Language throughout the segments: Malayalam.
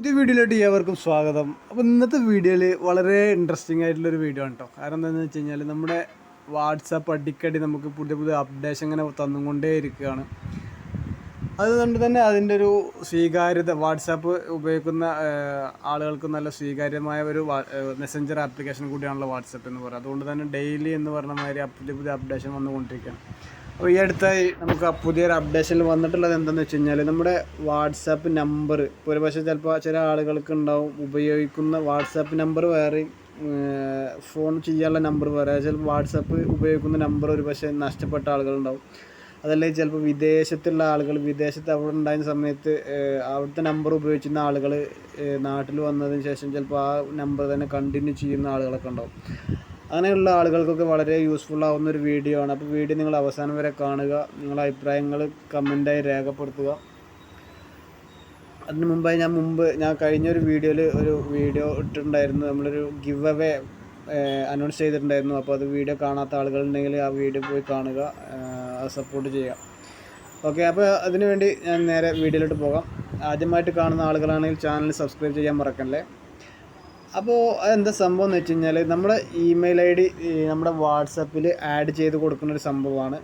പുതിയ വീഡിയോയിലോട്ട് ഏവർക്കും സ്വാഗതം. അപ്പോൾ ഇന്നത്തെ വീഡിയോയിൽ വളരെ ഇൻട്രസ്റ്റിംഗ് ആയിട്ടുള്ളൊരു വീഡിയോ ആണ് കേട്ടോ കാരണം എന്താണെന്ന് വെച്ച് കഴിഞ്ഞാൽ നമ്മുടെ വാട്സാപ്പ് അടിക്കടി നമുക്ക് പുതിയ പുതിയ അപ്ഡേഷൻ ഇങ്ങനെ തന്നുകൊണ്ടേ ഇരിക്കുകയാണ്. അതുകൊണ്ട് തന്നെ അതിന്റെ ഒരു സ്വീകാര്യത വാട്സാപ്പ് ഉപയോഗിക്കുന്ന ആളുകൾക്ക് നല്ല സ്വീകാര്യമായ ഒരു മെസ്സഞ്ചർ ആപ്ലിക്കേഷൻ കൂടിയാണല്ലോ വാട്സാപ്പ് എന്ന് പറയുന്നത്. അതുകൊണ്ട് തന്നെ ഡെയിലി എന്ന് പറഞ്ഞ മാതിരി പുതിയ പുതിയ അപ്ഡേഷൻ വന്നുകൊണ്ടിരിക്കുകയാണ്. അപ്പോൾ ഈ അടുത്തായി നമുക്ക് പുതിയൊരു അപ്ഡേഷനിൽ വന്നിട്ടുള്ളത് എന്താണെന്ന് വെച്ച് കഴിഞ്ഞാൽ നമ്മുടെ വാട്സാപ്പ് നമ്പർ ഇപ്പോൾ ഒരു പക്ഷേ ചിലപ്പോൾ ചില ആളുകൾക്ക് ഉണ്ടാവും ഉപയോഗിക്കുന്ന വാട്സാപ്പ് നമ്പർ വേറെ ഫോൺ ചെയ്യാനുള്ള നമ്പർ വേറെ. ചിലപ്പോൾ വാട്സാപ്പ് ഉപയോഗിക്കുന്ന നമ്പർ ഒരു പക്ഷേ നഷ്ടപ്പെട്ട ആളുകളുണ്ടാവും അതല്ലെങ്കിൽ ചിലപ്പോൾ വിദേശത്തുള്ള ആളുകൾ വിദേശത്ത് അവിടെ ഉണ്ടായിരുന്ന സമയത്ത് അവിടുത്തെ നമ്പർ ഉപയോഗിച്ചിരുന്ന ആളുകൾ നാട്ടിൽ വന്നതിന് ശേഷം ചിലപ്പോൾ ആ നമ്പർ തന്നെ കണ്ടിന്യൂ ചെയ്യുന്ന ആളുകളൊക്കെ ഉണ്ടാവും. അങ്ങനെയുള്ള ആളുകൾക്കൊക്കെ വളരെ യൂസ്ഫുൾ ആവുന്ന ഒരു വീഡിയോ ആണ്. അപ്പോൾ വീഡിയോ നിങ്ങൾ അവസാനം വരെ കാണുക. നിങ്ങളുടെ അഭിപ്രായങ്ങൾ കമന്റായി രേഖപ്പെടുത്തുക. അതിന് മുമ്പായി ഞാൻ മുമ്പ് ഞാൻ കഴിഞ്ഞ ഒരു വീഡിയോയിൽ ഒരു വീഡിയോ ഇട്ടിട്ടുണ്ടായിരുന്നു. നമ്മളൊരു ഗിവ് അവേ അനൗൺസ് ചെയ്തിട്ടുണ്ടായിരുന്നു. അപ്പോൾ അത് വീഡിയോ കാണാത്ത ആളുകളുണ്ടെങ്കിൽ ആ വീഡിയോ പോയി കാണുക. സപ്പോർട്ട് ചെയ്യുക. ഓക്കെ അപ്പോൾ അതിനുവേണ്ടി ഞാൻ നേരെ വീഡിയോയിലോട്ട് പോകാം. ആദ്യമായിട്ട് കാണുന്ന ആളുകളാണെങ്കിൽ ചാനൽ സബ്സ്ക്രൈബ് ചെയ്യാൻ മറക്കല്ലേ? അപ്പോൾ എന്താ സംഭവം എന്ന് വെച്ച് കഴിഞ്ഞാൽ നമ്മുടെ ഇമെയിൽ ഐ ഡി നമ്മുടെ വാട്സപ്പിൽ ആഡ് ചെയ്ത് കൊടുക്കുന്ന ഒരു സംഭവമാണ്.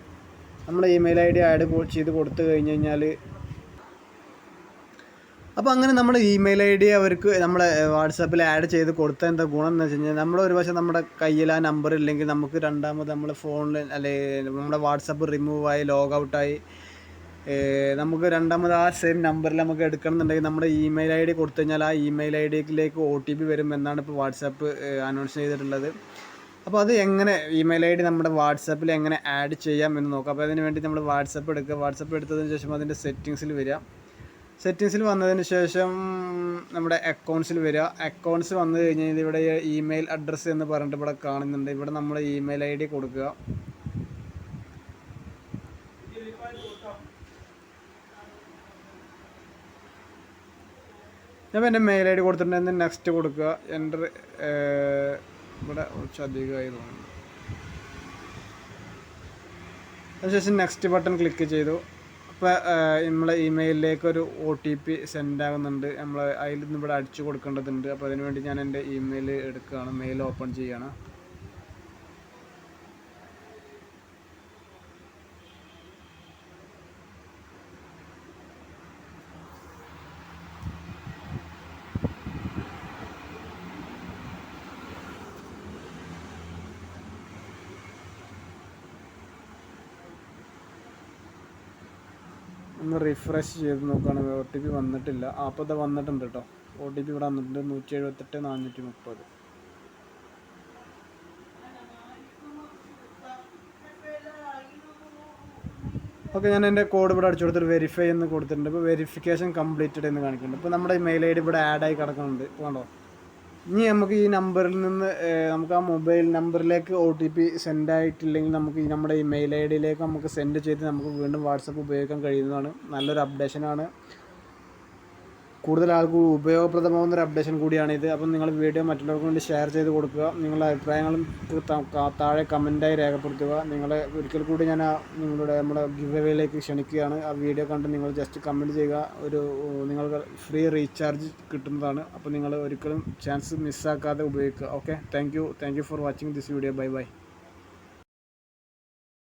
നമ്മുടെ ഇമെയിൽ ഐ ഡി ആഡ് ചെയ്ത് കൊടുത്തു കഴിഞ്ഞ് കഴിഞ്ഞാൽ അപ്പോൾ അങ്ങനെ നമ്മുടെ ഇമെയിൽ ഐ ഡി അവർക്ക് നമ്മുടെ വാട്സാപ്പിൽ ആഡ് ചെയ്ത് കൊടുത്ത എന്താ ഗുണം എന്ന് വെച്ച് കഴിഞ്ഞാൽ നമ്മൾ ഒരു പക്ഷേ നമ്മുടെ കയ്യിൽ ആ നമ്പർ ഇല്ലെങ്കിൽ നമുക്ക് രണ്ടാമത് നമ്മുടെ ഫോണിൽ അല്ലെങ്കിൽ നമ്മുടെ വാട്സപ്പ് റിമൂവായി ആയി ലോഗ് ഔട്ടായി നമുക്ക് രണ്ടാമത് ആ സെയിം നമ്പറിൽ നമുക്ക് എടുക്കണമെന്നുണ്ടെങ്കിൽ നമ്മുടെ ഇമെയിൽ ഐ ഡി കൊടുത്തു കഴിഞ്ഞാൽ ആ ഇമെയിൽ ഐ ഡിയിലേക്ക് ഒ ടി പി വരും എന്നാണ് ഇപ്പോൾ വാട്സാപ്പ് അനൗൺസ് ചെയ്തിട്ടുള്ളത്. അപ്പോൾ അത് എങ്ങനെ ഇമെയിൽ ഐ ഡി നമ്മുടെ വാട്സാപ്പിൽ എങ്ങനെ ആഡ് ചെയ്യാം എന്ന് നോക്കാം. അപ്പോൾ അതിന് വേണ്ടി നമ്മൾ വാട്സപ്പ് എടുക്കുക. വാട്സപ്പ് എടുത്തതിന് ശേഷം അതിന്റെ സെറ്റിങ്സിൽ വരിക. സെറ്റിങ്സിൽ വന്നതിന് ശേഷം നമ്മുടെ അക്കൗണ്ട്സിൽ വരിക. അക്കൗണ്ട്സ് വന്നു കഴിഞ്ഞാൽ ഇവിടെ ഇമെയിൽ അഡ്രസ്സ് എന്ന് പറഞ്ഞിട്ട് ഇവിടെ കാണുന്നുണ്ട്. ഇവിടെ നമ്മൾ ഇമെയിൽ ഐ ഡി കൊടുക്കുക. ഞാൻ എന്റെ മെയിൽ ഐ ഡി കൊടുത്തിട്ടുണ്ടെങ്കിൽ നെക്സ്റ്റ് കൊടുക്കുക. എന്റർ ഇവിടെ കുറച്ച് അധികമായി തോന്നുന്നു. അതിനുശേഷം നെക്സ്റ്റ് ബട്ടൺ ക്ലിക്ക് ചെയ്തു. അപ്പോൾ നമ്മളെ ഇമെയിലിലേക്ക് ഒരു ഒ ടി പി സെൻഡ് ആകുന്നുണ്ട്. നമ്മൾ അതിൽ നിന്ന് ഇവിടെ അടിച്ചു കൊടുക്കേണ്ടതുണ്ട്. അപ്പോൾ അതിനുവേണ്ടി ഞാൻ എന്റെ ഇമെയിൽ എടുക്കുകയാണ്. മെയിൽ ഓപ്പൺ ചെയ്യുകയാണ് ഒന്ന് റിഫ്രഷ് ചെയ്ത് നോക്കുകയാണെങ്കിൽ ഒ ടി പി വന്നിട്ടില്ല. അപ്പോൾ ഇത് വന്നിട്ടുണ്ട് കേട്ടോ ഒ ടി പി ഇവിടെ വന്നിട്ടുണ്ട്. നൂറ്റി എഴുപത്തെട്ട് നാനൂറ്റി മുപ്പത് ഓക്കെ ഞാൻ എന്റെ കോഡ് ഇവിടെ അടിച്ചു കൊടുത്തിട്ട് വെരിഫൈ എന്ന് കൊടുത്തിട്ടുണ്ട്. ഇപ്പോൾ വെരിഫിക്കേഷൻ കംപ്ലീറ്റഡ് എന്ന് കാണിക്കുന്നുണ്ട്. ഇപ്പോൾ നമ്മുടെ മെയിൽ ഐ ഡി ഇവിടെ ആഡായി കിടക്കുന്നുണ്ട്. കണ്ടോ? ഇനി നമുക്ക് ഈ നമ്പറിൽ നിന്ന് നമുക്ക് ആ മൊബൈൽ നമ്പറിലേക്ക് ഒ ടി പി സെൻഡ് ആയിട്ടില്ലെങ്കിൽ നമുക്ക് ഈ നമ്മുടെ ഇമെയിൽ മെയിൽ ഐ ഡിയിലേക്ക് നമുക്ക് സെൻഡ് ചെയ്ത് നമുക്ക് വീണ്ടും വാട്സപ്പ് ഉപയോഗിക്കാൻ കഴിയുന്നതാണ്. നല്ലൊരു അപ്ഡേഷനാണ് കൂടുതൽ ആൾക്ക് ഉപയോഗപ്രദമാകുന്ന ഒരു അപ്ഡേഷൻ കൂടിയാണ് ഇത് അപ്പം നിങ്ങൾ വീഡിയോ മറ്റുള്ളവർക്ക് വേണ്ടി ഷെയർ ചെയ്ത് കൊടുക്കുക. നിങ്ങളുടെ അഭിപ്രായങ്ങളും താഴെ കമന്റായി രേഖപ്പെടുത്തുക. നിങ്ങളെ ഒരിക്കൽ കൂടി ഞാൻ നിങ്ങളുടെ നമ്മുടെ ഗിവ് ക്ഷണിക്കുകയാണ്. ആ വീഡിയോ കണ്ട് നിങ്ങൾ ജസ്റ്റ് കമന്റ് ചെയ്യുക. ഒരു നിങ്ങൾക്ക് ഫ്രീ റീചാർജ് കിട്ടുന്നതാണ്. അപ്പോൾ നിങ്ങൾ ഒരിക്കലും ചാൻസ് മിസ്സാക്കാതെ ഉപയോഗിക്കുക. Okay thank you thank you for watching this video bye bye